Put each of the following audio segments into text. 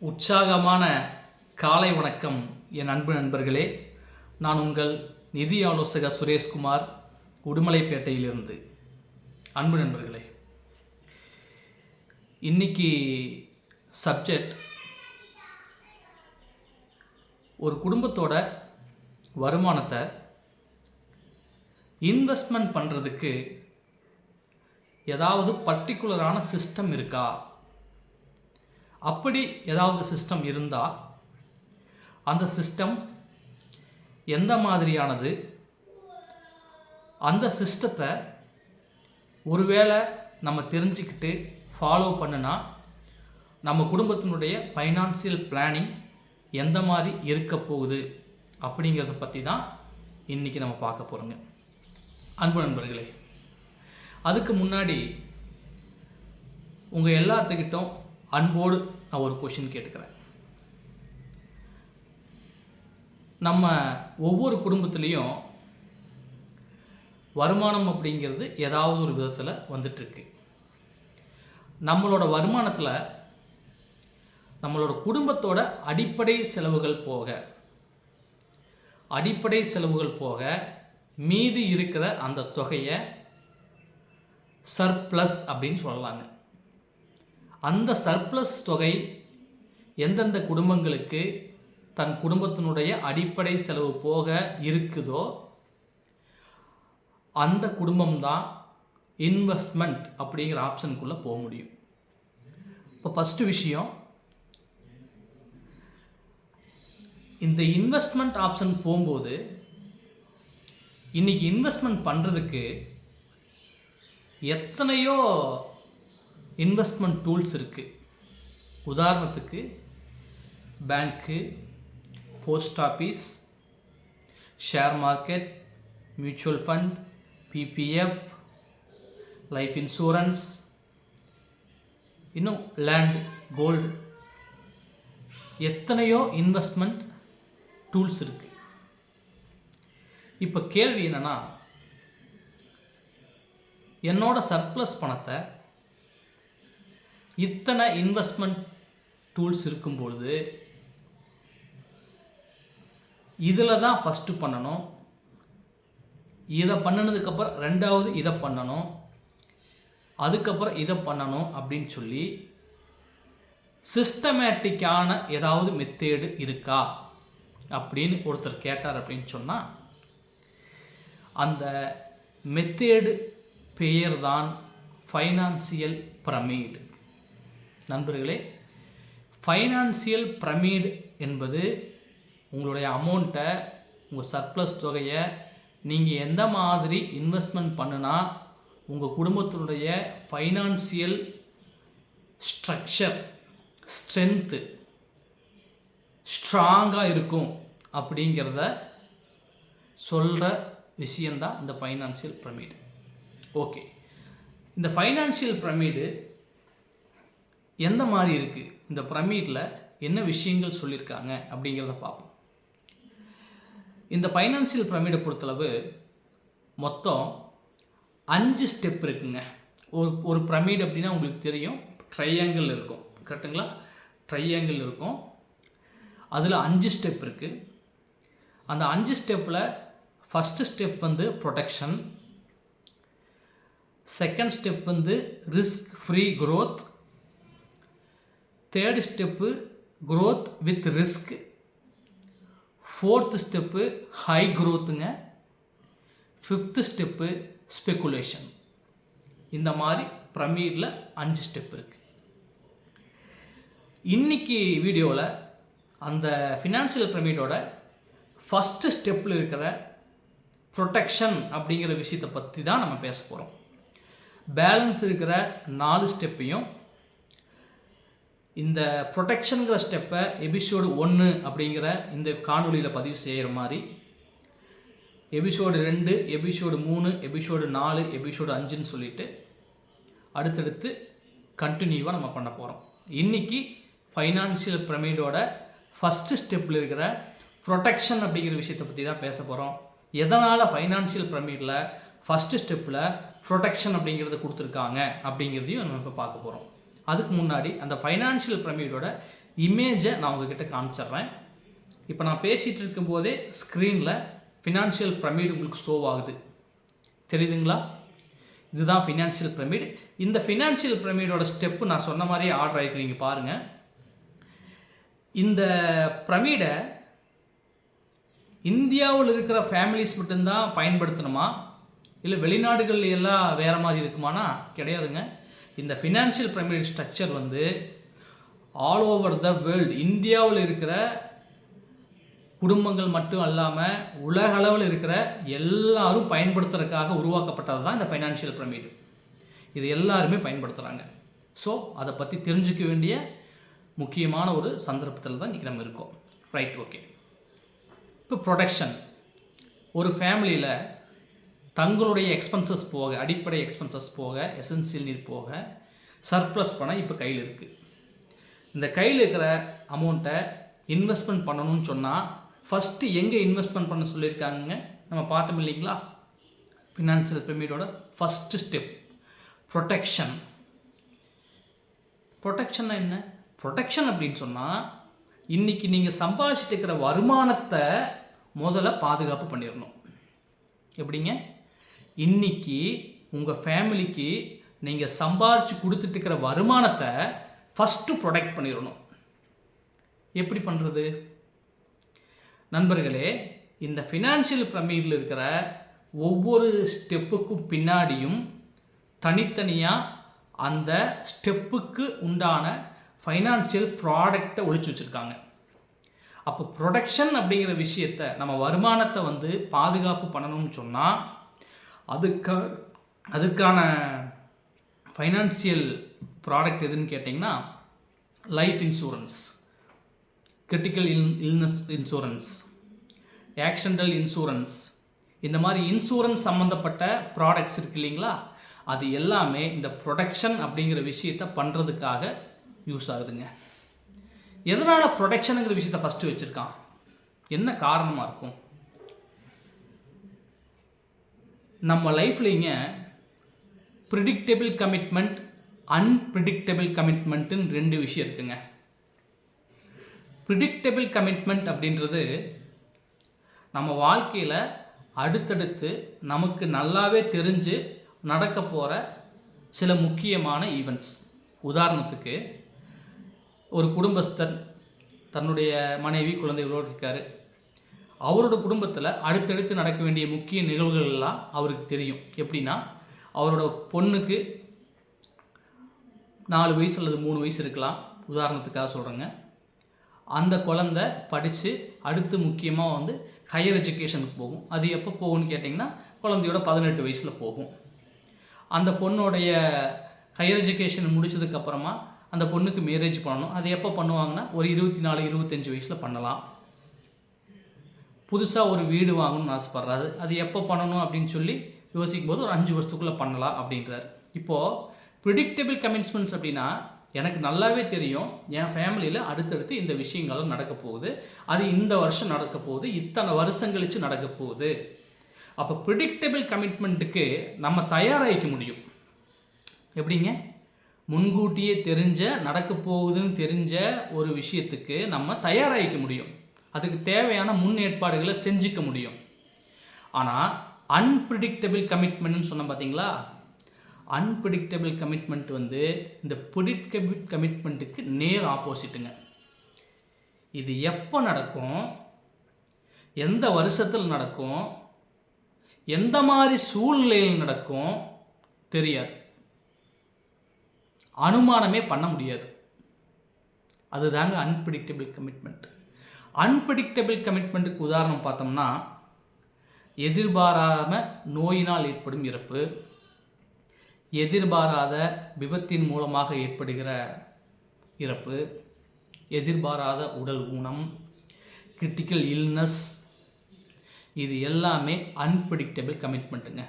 உற்சாகமான காலை வணக்கம் என் அன்பு நண்பர்களே. நான் உங்கள் நிதி ஆலோசகர் சுரேஷ்குமார் உடுமலைப்பேட்டையிலிருந்து. அன்பு நண்பர்களே இன்னைக்கு சப்ஜெக்ட் ஒரு குடும்பத்தோட வருமானத்தை இன்வெஸ்ட்மெண்ட் பண்ணுறதுக்கு ஏதாவது பர்டிகுலரான சிஸ்டம் இருக்கா? அப்படி ஏதாவது சிஸ்டம் இருந்தால் அந்த சிஸ்டம் எந்த மாதிரியானது? அந்த சிஸ்டத்தை ஒருவேளை நம்ம தெரிஞ்சுக்கிட்டு ஃபாலோ பண்ணுனா நம்ம குடும்பத்தினுடைய ஃபைனான்சியல் பிளானிங் எந்த மாதிரி இருக்க போகுது? அப்படிங்கிறத பற்றி தான் இன்றைக்கி நம்ம பார்க்க போகிறோங்க அன்பு நண்பர்களே அதுக்கு முன்னாடி உங்கள் எல்லாத்துக்கிட்டும் அன்போடு நான் ஒரு கொஷின் கேட்டுக்கிறேன். நம்ம ஒவ்வொரு குடும்பத்துலேயும் வருமானம் அப்படிங்கிறது ஏதாவது ஒரு விதத்தில் வந்துட்டுருக்கு. நம்மளோட வருமானத்தில் நம்மளோட குடும்பத்தோட அடிப்படை செலவுகள் போக அடிப்படை செலவுகள் போக மீதி இருக்கிற அந்த தொகையை சர்ப்ளஸ் அப்படின்னு சொல்லலாங்க. அந்த சர்ப்ளஸ் தொகை எந்தெந்த குடும்பங்களுக்கு தன் குடும்பத்தினுடைய அடிப்படை செலவு போக இருக்குதோ அந்த குடும்பம் தான் இன்வெஸ்ட்மெண்ட் அப்படிங்கிற ஆப்ஷனுக்குள்ளே போக முடியும். இப்போ ஃபஸ்ட்டு விஷயம் இந்த இன்வெஸ்ட்மெண்ட் ஆப்ஷன் போகும்போது இன்றைக்கி இன்வெஸ்ட்மெண்ட் பண்ணுறதுக்கு எத்தனையோ இன்வெஸ்ட்மெண்ட் டூல்ஸ் இருக்குது உதாரணத்துக்கு bank post office share market mutual fund PPF life insurance இன்னும் லேண்ட் கோல்டு எத்தனையோ இன்வெஸ்ட்மெண்ட் டூல்ஸ் இருக்குது இப்போ கேள்வி என்னென்னா என்னோட சர்ப்ளஸ் பணத்தை இத்தனை இன்வெஸ்ட்மெண்ட் டூல்ஸ் இருக்கும்பொழுது இதில் தான் ஃபஸ்ட்டு பண்ணணும். இதை பண்ணினதுக்கப்புறம் ரெண்டாவது இதை பண்ணணும். அதுக்கப்புறம் இதை பண்ணணும் அப்படின்னு சொல்லி சிஸ்டமேட்டிக்கான ஏதாவது மெத்தேடு இருக்கா அப்படின்னு ஒருத்தர் கேட்டார் அப்படின்னு சொன்னால் அந்த மெத்தேடு பெயர் தான் ஃபைனான்சியல் பிரமீடு நண்பர்களே ஃபைனான்சியல் பிரமீடு என்பது உங்களுடைய அமௌண்ட்டை உங்கள் சர்ப்ளஸ் தொகையை நீங்கள் எந்த மாதிரி இன்வெஸ்ட்மெண்ட் பண்ணுனா உங்கள் குடும்பத்தினுடைய ஃபைனான்சியல் ஸ்ட்ரக்சர் ஸ்ட்ரென்த்து ஸ்ட்ராங்காக இருக்கும் அப்படிங்கிறத சொல்கிற விஷயந்தான் இந்த ஃபைனான்சியல் பிரமிடு ஓகே இந்த ஃபைனான்சியல் பிரமிடு எந்த மாதிரி இருக்குது இந்த பிரமிடில் என்ன விஷயங்கள் சொல்லியிருக்காங்க அப்படிங்கிறத பார்ப்போம். இந்த ஃபைனான்சியல் பிரமிடை பொறுத்தளவு மொத்தம் அஞ்சு ஸ்டெப் இருக்குங்க. ஒரு ஒரு பிரமிட் அப்படின்னா உங்களுக்கு தெரியும். ட்ரையாங்கிள் இருக்கும். கரெக்டுங்களா ட்ரையாங்கிள் இருக்கும். அதில் அஞ்சு ஸ்டெப் இருக்குது அந்த அஞ்சு ஸ்டெப்பில் ஃபஸ்ட்டு ஸ்டெப் வந்து ப்ரொடெக்ஷன் செகண்ட் ஸ்டெப் வந்து risk free growth third step growth with risk fourth step high க்ரோத்துங்க fifth step speculation இந்த மாதிரி பிரமீடில் அஞ்சு ஸ்டெப் இருக்குது இன்னைக்கு வீடியோவில் அந்த ஃபினான்ஷியல் பிரமிடோட ஃபஸ்ட்டு ஸ்டெப்பில் இருக்கிற ப்ரொடெக்ஷன் அப்படிங்கிற விஷயத்தை பற்றி தான் நம்ம பேச போகிறோம் பேலன்ஸ் இருக்கிற நாலு ஸ்டெப்பையும் இந்த ப்ரொடெக்ஷனுங்கிற ஸ்டெப்பை எபிசோடு ஒன்று அப்படிங்கிற இந்த காணொலியில் பதிவு செய்கிற மாதிரி எபிசோடு ரெண்டு எபிசோடு மூணு எபிசோடு நாலு எபிசோடு அஞ்சுன்னு சொல்லிட்டு அடுத்தடுத்து கண்டினியூவாக நம்ம பண்ண போகிறோம் இன்றைக்கி ஃபைனான்சியல் பிரமிடோட ஃபஸ்ட்டு ஸ்டெப்பில் இருக்கிற ப்ரொடெக்ஷன் அப்படிங்கிற விஷயத்தை பற்றி தான் பேச போகிறோம் எதனால் ஃபைனான்சியல் பிரமிடில் ஃபஸ்ட்டு ஸ்டெப்பில் ப்ரொடெக்ஷன் அப்படிங்கிறத கொடுத்துருக்காங்க அப்படிங்கிறதையும் நம்ம இப்போ பார்க்க போகிறோம் அதுக்கு முன்னாடி அந்த ஃபைனான்ஷியல் பிரமிடோட இமேஜை நான் உங்ககிட்ட காமிச்சிட்றேன். இப்போ நான் பேசிகிட்டு இருக்கும்போதே ஸ்க்ரீனில் ஃபினான்ஷியல் பிரமிடு உங்களுக்கு ஷோ ஆகுது. தெரியுதுங்களா? இதுதான் ஃபினான்ஷியல் பிரமிடு இந்த ஃபினான்ஷியல் பிரமிடோட ஸ்டெப்பு நான் சொன்ன மாதிரியே ஆர்டர் ஆகிருக்கு நீங்கள் பாருங்கள் இந்த பிரமிடை இந்தியாவில் இருக்கிற ஃபேமிலிஸ் மட்டும்தான் பயன்படுத்தணுமா? இல்லை வெளிநாடுகள் எல்லாம் வேறு மாதிரி இருக்குமானா? கிடையாதுங்க. இந்த ஃபினான்ஷியல் பிரமிட் ஸ்ட்ரக்சர் வந்து ஆல் ஓவர் த வேர்ல்டு இந்தியாவில் இருக்கிற குடும்பங்கள் மட்டும் அல்லாமல் உலக அளவில் இருக்கிற எல்லாரும் பயன்படுத்துறதுக்காக உருவாக்கப்பட்டது தான் இந்த ஃபைனான்ஷியல் பிரமிடு இது எல்லாருமே பயன்படுத்துகிறாங்க ஸோ அதை பற்றி தெரிஞ்சுக்க வேண்டிய முக்கியமான ஒரு சந்தர்ப்பத்தில் தான் இன்றைக்கி நம்ம இருக்கோம். ரைட் ஓகே இப்போ ப்ரொடெக்ஷன் ஒரு ஃபேமிலியில் தங்களுடைய எக்ஸ்பென்சஸ் போக அடிப்படை எக்ஸ்பென்சஸ் போக எசென்சியல் நீர் போக சர்ப்ளஸ் பணம் இப்போ கையில் இருக்குது இந்த கையில் இருக்கிற அமௌண்ட்டை இன்வெஸ்ட்மெண்ட் பண்ணணும்னு சொன்னால் ஃபஸ்ட்டு எங்கே இன்வெஸ்ட்மெண்ட் பண்ண சொல்லியிருக்காங்க நம்ம பார்த்தோம் இல்லைங்களா? ஃபினான்சியல் பிரமிடோட ஃபஸ்ட்டு ஸ்டெப் ப்ரொடெக்ஷன் ப்ரொடெக்ஷன்னா என்ன? ப்ரொடெக்ஷன் அப்படின்னு சொன்னால் இன்றைக்கி நீங்கள் சம்பாதிச்சிட்டு இருக்கிற வருமானத்தை முதல்ல பாதுகாப்பு பண்ணிடணும். எப்படிங்க? இன்னைக்கு உங்கள் ஃபேமிலிக்கு நீங்கள் சம்பாரித்து கொடுத்துட்டு இருக்கிற வருமானத்தை ஃபஸ்ட்டு ப்ரொடெக்ட் பண்ணிடணும். எப்படி பண்ணுறது நண்பர்களே இந்த ஃபினான்ஷியல் பிரமிடில் இருக்கிற ஒவ்வொரு ஸ்டெப்புக்கும் பின்னாடியும் தனித்தனியாக அந்த ஸ்டெப்புக்கு உண்டான ஃபைனான்சியல் ப்ராடக்டை ஒழிச்சு வச்சுருக்காங்க. அப்போ ப்ரொடக்ஷன் அப்படிங்கிற விஷயத்த நம்ம வருமானத்தை வந்து பாதுகாப்பு பண்ணணும்னு சொன்னால் அதுக்காக அதுக்கான ஃபைனான்சியல் ப்ராடக்ட் எதுன்னு கேட்டிங்கன்னா life insurance critical ill illness insurance accidental insurance இந்த மாதிரி இன்சூரன்ஸ் சம்மந்தப்பட்ட ப்ராடக்ட்ஸ் இருக்கு இல்லைங்களா? அது எல்லாமே இந்த ப்ரொடக்ஷன் அப்படிங்கிற விஷயத்தை பண்ணுறதுக்காக யூஸ் ஆகுதுங்க. எதனால் ப்ரொடக்ஷனுங்கிற விஷயத்தை ஃபஸ்ட்டு வச்சுருக்கான்? என்ன காரணமாக இருக்கும்? நம்ம லைஃப்லிங்க ப்ரிடிக்டபிள் கமிட்மெண்ட் அன்பிரிடிக்டபிள் கமிட்மெண்ட்டுன்னு ரெண்டு விஷயம் இருக்குங்க. ப்ரிடிக்டபிள் கமிட்மெண்ட் அப்படின்றது நம்ம வாழ்க்கையில் அடுத்தடுத்து நமக்கு நல்லாவே தெரிஞ்சு நடக்க போகிற சில முக்கியமான ஈவெண்ட்ஸ் உதாரணத்துக்கு ஒரு குடும்பஸ்தர் தன்னுடைய மனைவி குழந்தைகளோடு இருக்கார். அவரோட குடும்பத்தில் அடுத்தடுத்து நடக்க வேண்டிய முக்கிய நிகழ்வுகள் எல்லாம் அவருக்கு தெரியும். எப்படின்னா அவரோட பொண்ணுக்கு நாலு வயசு அல்லது மூணு வயசு இருக்கலாம். உதாரணத்துக்காக சொல்கிறேங்க அந்த குழந்த படித்து அடுத்து முக்கியமாக வந்து ஹையர் எஜுகேஷனுக்கு போகும். அது எப்போ போகும்னு கேட்டிங்கன்னா குழந்தையோட பதினெட்டு வயசில் போகும். அந்த பொண்ணுடைய ஹையர் எஜுகேஷன் முடிச்சதுக்கப்புறமா அந்த பொண்ணுக்கு மேரேஜ் பண்ணணும். அது எப்போ பண்ணுவாங்கன்னா ஒரு இருபத்தி நாலு இருபத்தஞ்சி வயசில் பண்ணலாம். புதுசாக ஒரு வீடு வாங்கணும்னு ஆசைப்பட்றாரு. அது எப்போ பண்ணணும் அப்படின்னு சொல்லி யோசிக்கும் போது ஒரு அஞ்சு வருஷத்துக்குள்ளே பண்ணலாம் அப்படின்றாரு. இப்போது ப்ரிடிக்டபிள் கமிட்மெண்ட்ஸ் அப்படின்னா எனக்கு நல்லாவே தெரியும். என் ஃபேமிலியில் அடுத்தடுத்து இந்த விஷயங்களும் நடக்க போகுது. அது இந்த வருஷம் நடக்க போகுது. இத்தனை வருஷம் கழித்து நடக்க போகுது. அப்போ ப்ரிடிக்டபிள் கமிட்மெண்ட்டுக்கு நம்ம தயாராகிக்க முடியும். எப்படிங்க? முன்கூட்டியே தெரிஞ்ச நடக்க போகுதுன்னு தெரிஞ்ச ஒரு விஷயத்துக்கு நம்ம தயாராகிக்க முடியும். அதுக்கு தேவையான முன் ஏற்பாடுகளை செஞ்சுக்க முடியும். ஆனால் அன்பிரிடிக்டபிள் கமிட்மெண்ட்னு சொன்னோம் பார்த்தீங்களா அன்பிரிடிக்டபிள் கமிட்மெண்ட் வந்து இந்த ப்ரிடிக்டபிள் கமிட்மெண்ட்டுக்கு நேர் ஆப்போசிட்டுங்க இது எப்போ நடக்கும்? எந்த வருஷத்தில் நடக்கும்? எந்த மாதிரி சூழ்நிலையில் நடக்கும்? தெரியாது. அனுமானமே பண்ண முடியாது. அதுதாங்க அன்பிரிடிக்டபிள் கமிட்மெண்ட் அன்பிரடிக்டபிள் கமிட்மெண்ட்டுக்கு உதாரணம் பார்த்தோம்னா எதிர்பாராம நோயினால் ஏற்படும் இறப்பு எதிர்பாராத விபத்தின் மூலமாக ஏற்படுகிற இறப்பு எதிர்பாராத உடல் ஊனம் கிரிட்டிக்கல் இல்னஸ் இது எல்லாமே அன்பிரடிக்டபிள் கமிட்மெண்ட்டுங்க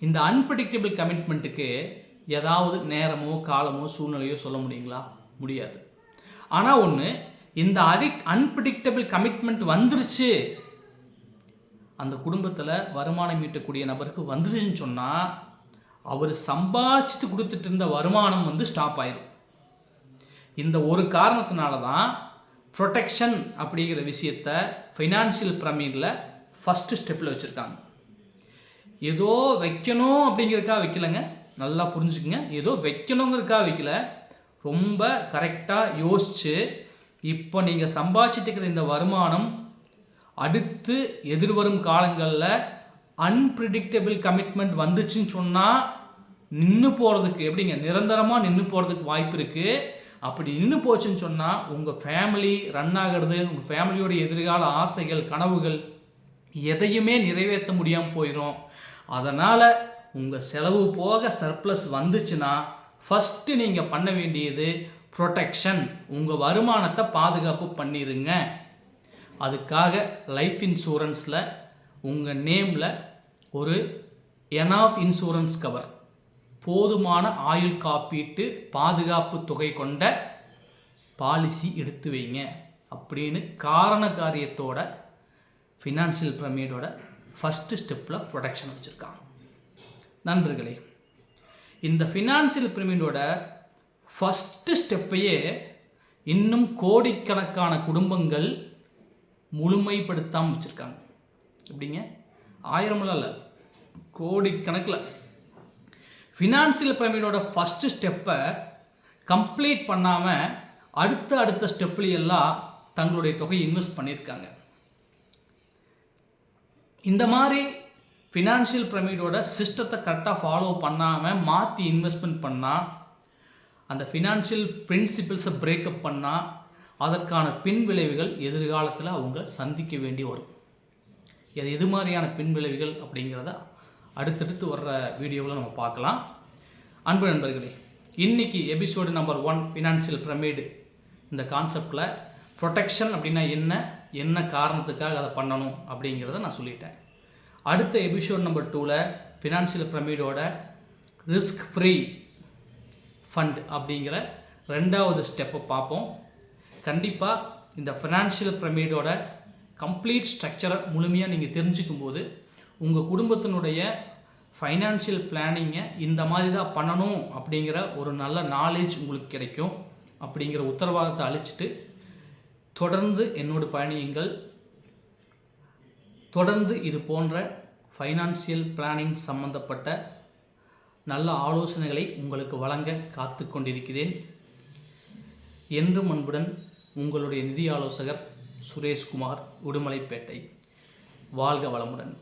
இந்த அன்பிரடிக்டபிள் கமிட்மெண்ட்டுக்கு ஏதாவது நேரமோ காலமோ சூழ்நிலையோ சொல்ல முடியுங்களா? முடியாது. ஆனால் ஒன்று இந்த அரி அன்பிரிடிக்டபிள் கமிட்மெண்ட் வந்துருச்சு. அந்த குடும்பத்தில் வருமானம் ஈட்டக்கூடிய நபருக்கு வந்துருச்சுன்னு சொன்னால் அவர் சம்பாதிச்சுட்டு கொடுத்துட்டு இருந்த வருமானம் வந்து ஸ்டாப் ஆயிரும். இந்த ஒரு காரணத்தினால தான் ப்ரொடெக்ஷன் அப்படிங்கிற விஷயத்த ஃபைனான்சியல் பிரமீடில் ஃபஸ்ட்டு ஸ்டெப்பில் வச்சுருக்காங்க. ஏதோ வைக்கணும் அப்படிங்கிறதுக்காக வைக்கலைங்க. நல்லா புரிஞ்சுக்குங்க. ஏதோ வைக்கணுங்கிறதுக்காக வைக்கல. ரொம்ப கரெக்டாக யோசித்து இப்போ நீங்கள் சம்பாதிச்சிட்டு இருக்கிற இந்த வருமானம் அடுத்து எதிர்வரும் காலங்களில் அன்பிரிடிக்டபிள் கமிட்மெண்ட் வந்துச்சுன்னு சொன்னால் நின்று போகிறதுக்கு எப்படிங்க? நிரந்தரமாக நின்று போகிறதுக்கு வாய்ப்பு இருக்குது அப்படி நின்று போச்சுன்னு சொன்னால் உங்கள் ஃபேமிலி ரன் ஆகிறது உங்கள் ஃபேமிலியோட எதிர்கால ஆசைகள் கனவுகள் எதையுமே நிறைவேற்ற முடியாமல் போயிடும் அதனால் உங்கள் செலவு போக சர்ப்ளஸ் வந்துச்சுன்னா ஃபஸ்ட்டு நீங்கள் பண்ண வேண்டியது ப்ரொடெக்ஷன் உங்கள் வருமானத்தை பாதுகாப்பு பண்ணிடுங்க அதுக்காக லைஃப் இன்சூரன்ஸில் உங்கள் நேமில் ஒரு எனாஃப் இன்சூரன்ஸ் கவர் போதுமான ஆயுள் காப்பீட்டு பாதுகாப்பு தொகை கொண்ட பாலிசி எடுத்து வைங்க. அப்படின்னு காரண காரியத்தோட ஃபினான்ஷியல் பிரமிடோட ஃபஸ்ட்டு ஸ்டெப்பில் ப்ரொடெக்ஷன் வச்சுருக்காங்க. நண்பர்களே இந்த ஃபினான்ஷியல் பிரமிடோட ஃபஸ்ட்டு ஸ்டெப்பையே இன்னும் கோடிக்கணக்கான குடும்பங்கள் முழுமைப்படுத்தாமல் வச்சுருக்காங்க. எப்படிங்க? ஆயிரமெல்லாம் இல்லை கோடிக்கணக்கில். ஃபினான்சியல் பிரமிடோட ஃபஸ்ட்டு ஸ்டெப்பை கம்ப்ளீட் பண்ணாமல் அடுத்த அடுத்த ஸ்டெப்லையெல்லாம் தங்களுடைய தொகையை இன்வெஸ்ட் பண்ணியிருக்காங்க. இந்த மாதிரி ஃபினான்ஷியல் பிரமிடோட சிஸ்டத்தை கரெக்டாக ஃபாலோ பண்ணாமல் மாற்றி இன்வெஸ்ட்மெண்ட் பண்ணால் அந்த ஃபினான்ஷியல் பிரின்சிபிள்ஸை பிரேக்கப் பண்ணால் அதற்கான பின் விளைவுகள் எதிர்காலத்தில் அவங்க சந்திக்க வேண்டி வரும். இது எது மாதிரியான பின் விளைவுகள் அப்படிங்கிறத அடுத்தடுத்து வர்ற வீடியோவில் நம்ம பார்க்கலாம். அன்பு நண்பர்களே இன்னைக்கு episode number one financial pyramid இந்த கான்செப்டில் ப்ரொடெக்ஷன் அப்படின்னா என்ன என்ன காரணத்துக்காக அதை பண்ணணும் அப்படிங்கிறத நான் சொல்லிட்டேன். அடுத்த எபிசோட் நம்பர் டூவில் ஃபினான்ஷியல் பிரமிடோட ரிஸ்க் ஃப்ரீ ஃபண்ட் அப்படிங்கிற ரெண்டாவது ஸ்டெப்பை பார்ப்போம். கண்டிப்பாக இந்த ஃபினான்ஷியல் பிரமிடோட கம்ப்ளீட் ஸ்ட்ரக்சரை முழுமையாக நீங்கள் தெரிஞ்சுக்கும் போது உங்கள் குடும்பத்தினுடைய ஃபைனான்ஷியல் பிளானிங்கை இந்த மாதிரி தான் பண்ணணும் அப்படிங்கிற ஒரு நல்ல நாலேஜ் உங்களுக்கு கிடைக்கும் அப்படிங்கிற உத்தரவாதத்தை அழிச்சிட்டு தொடர்ந்து என்னோட பயணியுங்கள். தொடர்ந்து இது போன்ற ஃபைனான்சியல் பிளானிங் சம்மந்தப்பட்ட நல்ல ஆலோசனைகளை உங்களுக்கு வழங்க காத்து கொண்டிருக்கிறேன் என்றும் அன்புடன் உங்களுடைய நிதி ஆலோசகர் சுரேஷ்குமார் உடுமலைப்பேட்டை. வாழ்க வளமுடன்.